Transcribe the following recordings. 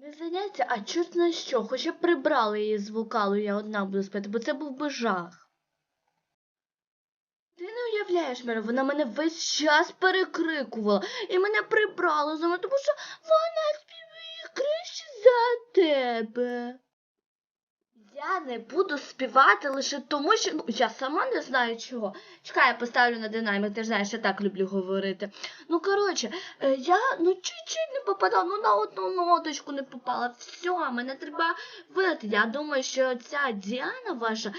Не заняття, а чорт на що, хоча б прибрали її з вокалу, я одна буду спати, бо це був би жах. Ти не уявляєш, мене, вона мене весь час перекрикувала і мене прибрала за тому що вона співає краще за тебе. Я не буду співати лише тому, що ну, я сама не знаю чого. Чекай, я поставлю на динамік, ти ж знаєш, я так люблю говорити. Ну, коротше, е, я ну чуть-чуть не попадала, ну на одну ноточку не попала. Все, мене треба вилити. Я думаю, що ця Діана ваша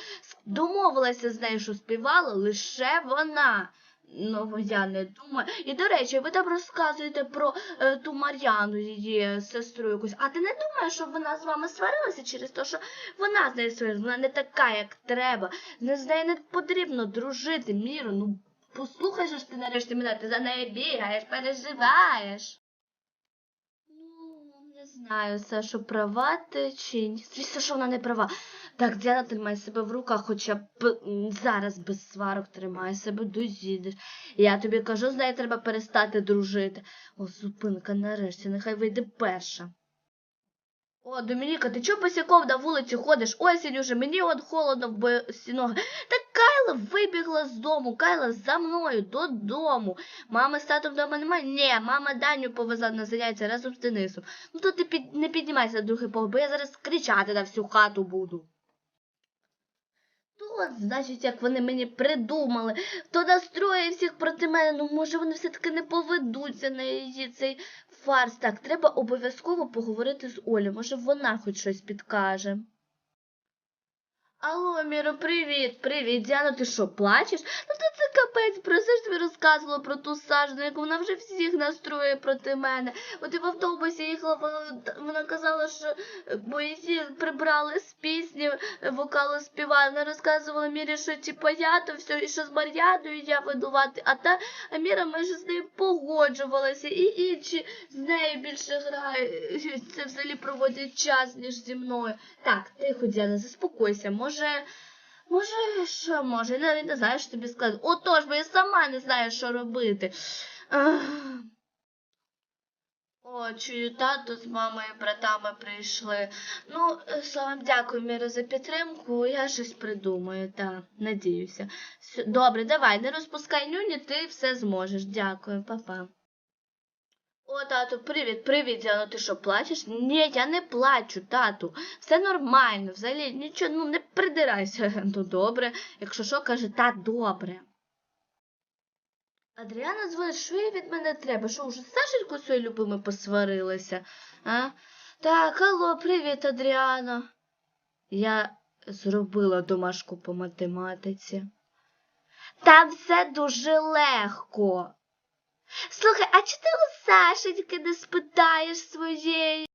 домовилася з нею, що співала лише вона. Ну, я не думаю. І до речі, ви там розказуєте про е, ту Мар'яну, її сестру якусь. А ти не думаєш, що вона з вами сварилася через те, що вона з нею сварилася? Вона не така, як треба. З нею не потрібно дружити, Міро. Ну, послухай, що ж ти нарешті мене, ти за нею бігаєш, переживаєш. Ну, не знаю, Сашо, права ти чи ні. Звісно, що вона не права. Так, Діана тримай себе в руках, хоча б зараз без сварок тримай себе, доїдеш. Я тобі кажу, з нею треба перестати дружити. О, зупинка нарешті, нехай вийде перша. О, Домініка, ти чого босиком на вулиці ходиш? Осінь уже, мені от холодно в босі ноги. Та Кайла вибігла з дому, Кайла за мною додому. Мами з татом вдома немає? Ні, мама Даню повезла на заняття разом з Денисом. Ну то ти під... не піднімайся другий поверх, бо я зараз кричати на всю хату буду. То, значить, як вони мені придумали, то настроє всіх проти мене. Ну, може, вони все-таки не поведуться на її цей фарс. Так, треба обов'язково поговорити з Олею. Може, вона хоч щось підкаже. Алло, Міро, привіт, привіт. Діана, ти що, плачеш? Ну то це капець, про це ж тобі розказувала про ту сажну, яку вона вже всіх настроює проти мене. От і в автобусі їхала, вона, казала, що бо її прибрали з пісні, вокалу співає. Вона розказувала Мірі, що типа я то все, і що з Мар'яною я винувати, а та а Міра майже з нею погоджувалася, і інші з нею більше грають. Це взагалі проводять час, ніж зі мною. Так, тихо, Діана, заспокойся. Може, може, що може? Навіть не знаю, що тобі сказати. Отож, бо я сама не знаю, що робити. О, чую, тато з мамою і братами прийшли. Ну, словом, дякую, Міра, за підтримку. Я щось придумаю, так, надіюся. Добре, давай, не розпускай нюні, ти все зможеш. Дякую, па-па. О, тату, привіт, привіт, Діано, ти що, плачеш? Ні, я не плачу, тату. Все нормально, взагалі нічого, ну не придирайся. Ну добре, якщо що, каже, та добре. Адріана дзвонить, що їй від мене треба? Що вже з Сашенькою своєю любимою посварилася? А? Так, алло, привіт, Адріано. Я зробила домашку по математиці. Там все дуже легко. Слухай, а чи ти у Сашеньки не спитаєш своєї?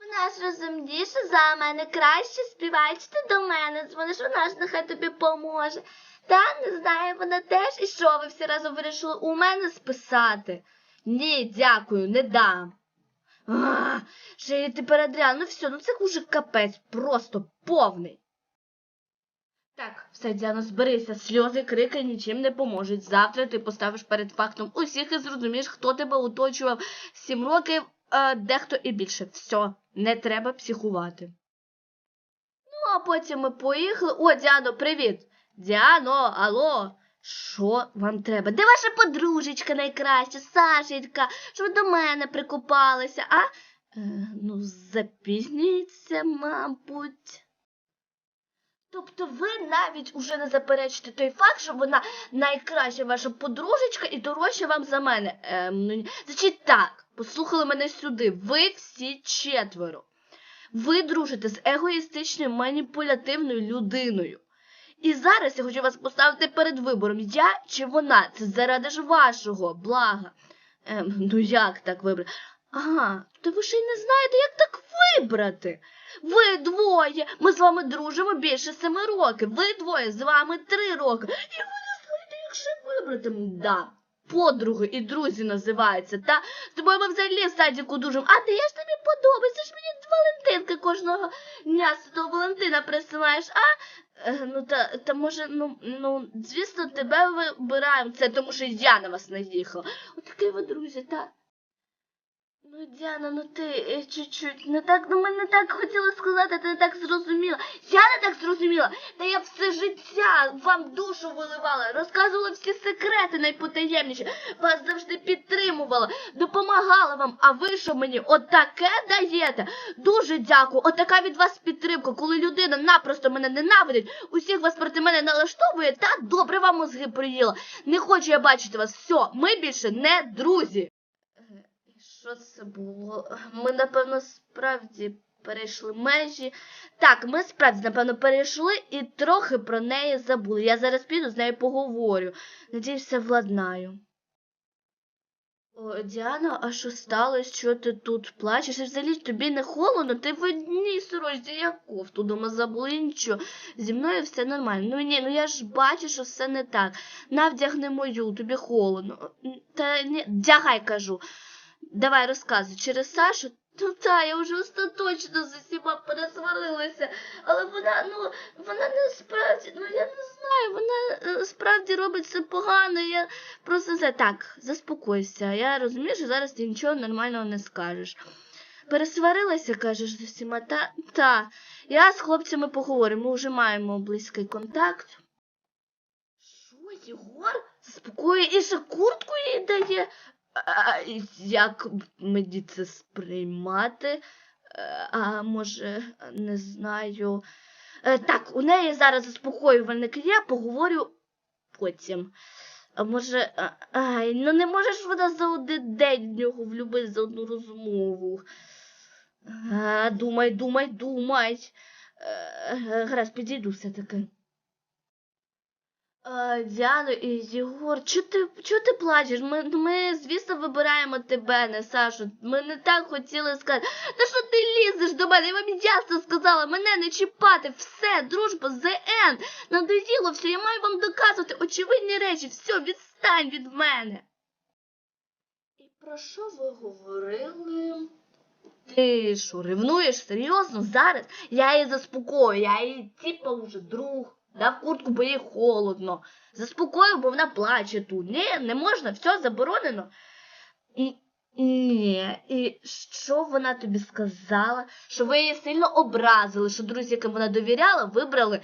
Вона ж розумніша за мене, краще співає, чи ти до мене дзвониш, вона ж нехай тобі поможе. Та не знаю, вона теж. І що ви всі разом вирішили у мене списати? Ні, дякую, не дам. А, ще й тепер Адріан, ну все, ну це вже капець, просто повний. Так, все, Діано, зберися, сльози, крики нічим не поможуть. Завтра ти поставиш перед фактом усіх і зрозумієш, хто тебе оточував сім років, а дехто і більше. Все, не треба психувати. Ну, а потім ми поїхали. О, Діано, привіт! Діано, алло, що вам треба? Де ваша подружечка найкраща, Сашенька, що ви до мене прикопалися, а? Е, ну, запізнюється, мабуть. Тобто ви навіть уже не заперечите той факт, що вона найкраща ваша подружечка і дорожча вам за мене. Ем, ну. Значить так, послухали мене сюди. Ви всі четверо. Ви дружите з егоїстичною маніпулятивною людиною. І зараз я хочу вас поставити перед вибором, я чи вона. Це заради ж вашого блага. Ем, ну як так вибрати? Ага, то ви ще й не знаєте, як так вибрати. Ви двоє, ми з вами дружимо більше семи років. Ви двоє з вами три роки. І ви не знаєте, ще вибрати. Да. Подруги і друзі називаються, та з тобою ми взагалі в садіку дружимо. А я ж тобі подобається, ж мені Валентинка кожного дня Святого Валентина присилаєш, а? Е, Ну та, та може, ну, ну, звісно, тебе вибираємо. Це тому, що я на вас наїхала. Отакі ви друзі, та. Ну, Діана, ну ти е, чуть-чуть не так, ну ми не так хотіли сказати, ти не так зрозуміла. Я не так зрозуміла. Та я все життя вам душу виливала, розказувала всі секрети найпотаємніші, вас завжди підтримувала, допомагала вам, а ви що мені отаке даєте? Дуже дякую. Отака від вас підтримка, коли людина напросто мене ненавидить, усіх вас проти мене налаштовує, та добре вам мозги приїла. Не хочу я бачити вас. Все, ми більше не друзі. Що це було? Ми, напевно, справді перейшли межі. Так, ми справді, напевно, перейшли і трохи про неї забули. Я зараз піду з нею поговорю. Надіюсь, все владнаю. О, Діана, а що сталося? Що ти тут плачеш? Взагалі тобі не холодно? Ти в одній сорочці, я кофту дома забула і нічого. Зі мною все нормально. Ну ні, ну я ж бачу, що все не так. Навдягни мою, тобі холодно. Та ні, вдягай, кажу. Давай розказуй, через Сашу? Ну та, я вже остаточно з усіма пересварилася, але вона, ну, вона не справді, ну я не знаю, вона е, справді робить все погано. Я просто це так, заспокойся. Я розумію, що зараз ти нічого нормального не скажеш. Пересварилася, кажеш, з усіма, та, та. Я з хлопцями поговорю, ми вже маємо близький контакт. Що, Єгор? Заспокоює і ще куртку їй дає. Як мені це сприймати? Е, А може, не знаю. Е, Так, у неї зараз заспокоювальник є, поговорю потім. А може, ай, ну не можеш вона за один день в нього влюбити за одну розмову. А, думай, думай, думай. Е, Гаразд, підійду все-таки. А, Діано і Єгор, чого ти, чого ти плачеш? Ми, ми, звісно, вибираємо тебе, не Сашу. Ми не так хотіли сказати. Та що ти лізеш до мене? Я вам ясно сказала, мене не чіпати. Все, дружба, ЗН. Надоїло все, я маю вам доказувати очевидні речі. Все, відстань від мене. І про що ви говорили? Ти що, ревнуєш серйозно зараз? Я її заспокою, я її типа уже друг. Дав куртку, бо їй холодно. Заспокою, бо вона плаче тут. Ні, не можна, все заборонено. Ні, і що вона тобі сказала? Що ви її сильно образили, що друзі, яким вона довіряла, вибрали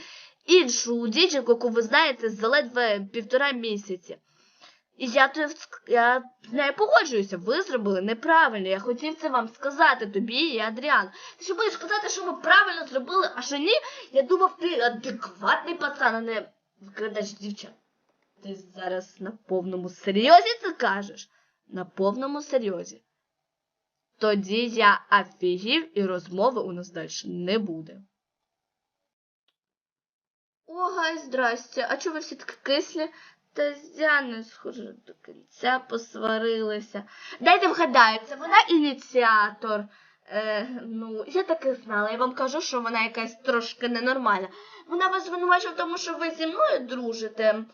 іншу дівчинку, яку ви знаєте, за ледве півтора місяці. І я, я з нею погоджуюся, ви зробили неправильно. Я хотів це вам сказати, тобі і Адріану. Ти що будеш сказати, що ми правильно зробили, а що ні? Я думав, ти адекватний пацан, а не викрадач дівчат. Ти зараз на повному серйозі це кажеш? На повному серйозі. Тоді я офігів і розмови у нас далі не буде. О, здрасте. А чого ви всі такі кислі? Та з Діаною, схоже, до кінця посварилися. Дайте вгадаю, це вона ініціатор. Е, ну, я так і знала. Я вам кажу, що вона якась трошки ненормальна. Вона вас звинувачує в тому, що ви зі мною дружите.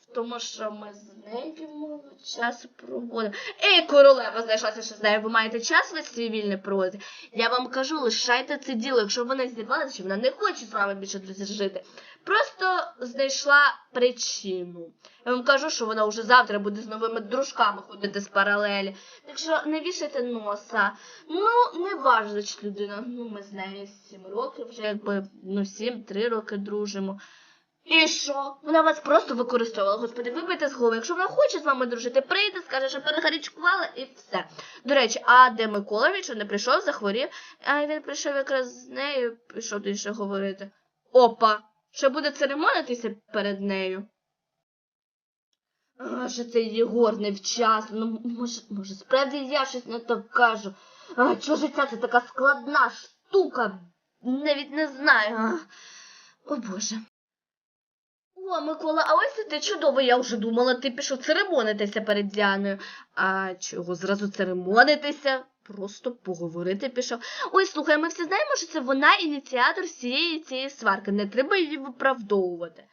В тому, що ми з нею мало часу проводимо. Ей, королева знайшлася, що з нею ви маєте час весь свій вільний проводити. Я вам кажу, лишайте це діло, якщо вона зірвалася, що вона не хоче з вами більше друзі жити. Просто знайшла причину. Я вам кажу, що вона вже завтра буде з новими дружками ходити з паралелі. Так що не вішайте носа. Ну, не ваш, значить, людина. Ну, ми з нею сім років, вже якби ну сім-три роки дружимо. І що? Вона вас просто використовувала. Господи, вибийте з голови. Якщо вона хоче з вами дружити, прийде, скаже, що перегарячкувала і все. До речі, а де Микола? Він не прийшов, захворів, а він прийшов якраз з нею, пішов ще говорити. Опа! Ще буде церемонитися перед нею. А, що це Єгор невчасно. Ну, може, може, справді я щось не так кажу. А, чого життя це така складна штука? Навіть не знаю. А. О Боже. О, Микола, а ось ти чудово, я вже думала, ти пішов церемонитися перед Діаною. А чого зразу церемонитися? Просто поговорити пішов. Ой, слухай, ми всі знаємо, що це вона ініціатор всієї цієї сварки. Не треба її виправдовувати.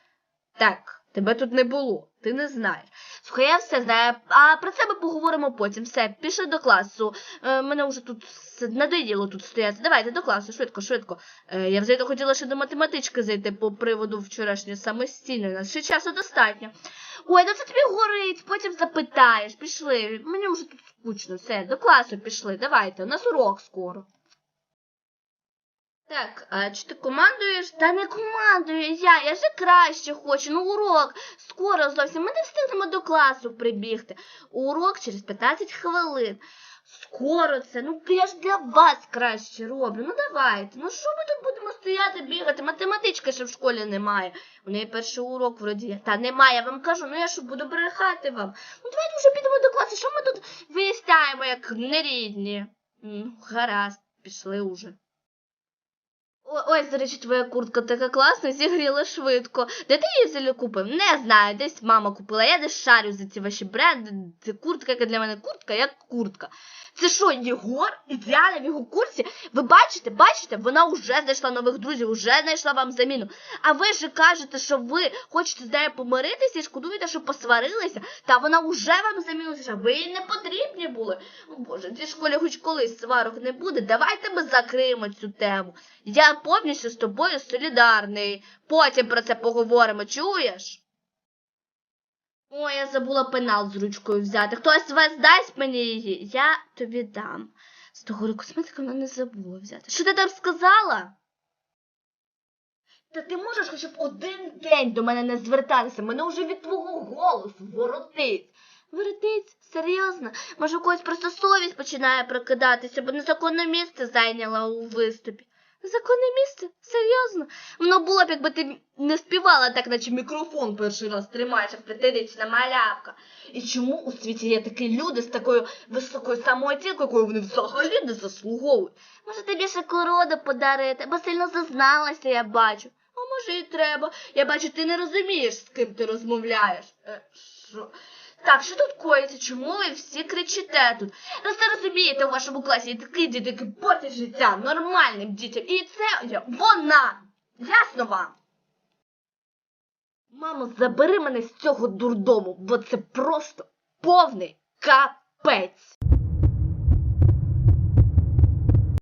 Так, тебе тут не було, ти не знаєш. Слухай, я все знаю, а про це ми поговоримо потім. Все, пішли до класу. Е, мене вже тут надоїло тут стояти. Давайте до класу, швидко, швидко. Е, я взагалі хотіла ще до математички зайти по приводу вчорашньої самостійної. Нас ще часу достатньо. Ой, ну це тобі горить, потім запитаєш. Пішли. Мені вже тут скучно. Все, до класу пішли. Давайте, у нас урок скоро. Так, а чи ти командуєш? Та не командую я, я вже краще хочу. Ну, урок скоро зовсім. Ми не встигнемо до класу прибігти. Урок через 15 хвилин. Скоро це, ну я ж для вас краще роблю. Ну давайте. Ну що ми тут будемо стояти, бігати? Математичка ще в школі немає. У неї перший урок вроді. Та немає, я вам кажу, ну я що буду брехати вам. Ну давайте вже підемо до класу. Що ми тут виясняємо, як нерідні? Ну, Гаразд, пішли уже. Ось, до речі, твоя куртка така класна, зігріла швидко. Де ти її взагалі купив? Не знаю, десь мама купила. Я десь шарю за ці ваші бренди. Це куртка, яка для мене куртка, як куртка. Це що, Єгор? Ідеально в його курсі? Ви бачите, бачите, вона вже знайшла нових друзів, вже знайшла вам заміну. А ви ж кажете, що ви хочете з нею помиритися і шкодуєте, що посварилися, та вона вже вам знайшла. Ви їй не потрібні були. О Боже, в цій школі хоч колись сварок не буде. Давайте ми закриємо цю тему. Я повністю з тобою солідарний. Потім про це поговоримо, чуєш? Ой, я забула пенал з ручкою взяти. Хтось вас дасть мені її? Я тобі дам. З того косметика вона не забула взяти. Що ти там сказала? Та ти можеш хоча б один день до мене не звертатися. Мене вже від твого голосу воротить. Воротить? Серйозно? Може, у когось просто совість починає прокидатися, бо незаконне місце зайняла у виступі. Законне місце? Серйозно? Воно було б, якби ти не співала так, наче мікрофон перший раз тримаєш, як п'ятирічна малявка. І чому у світі є такі люди з такою високою самооцінкою, якою вони взагалі не заслуговують? Може, тобі шоколаду подарити, бо сильно зазналася, я бачу. А може і треба. Я бачу, ти не розумієш, з ким ти розмовляєш. Е, що? Так, що тут коїться? Чому ви всі кричите тут? Ви все розумієте, у вашому класі є такі діти, які портять життя нормальним дітям. І це вона. Ясно вам? Мамо, забери мене з цього дурдому, бо це просто повний капець.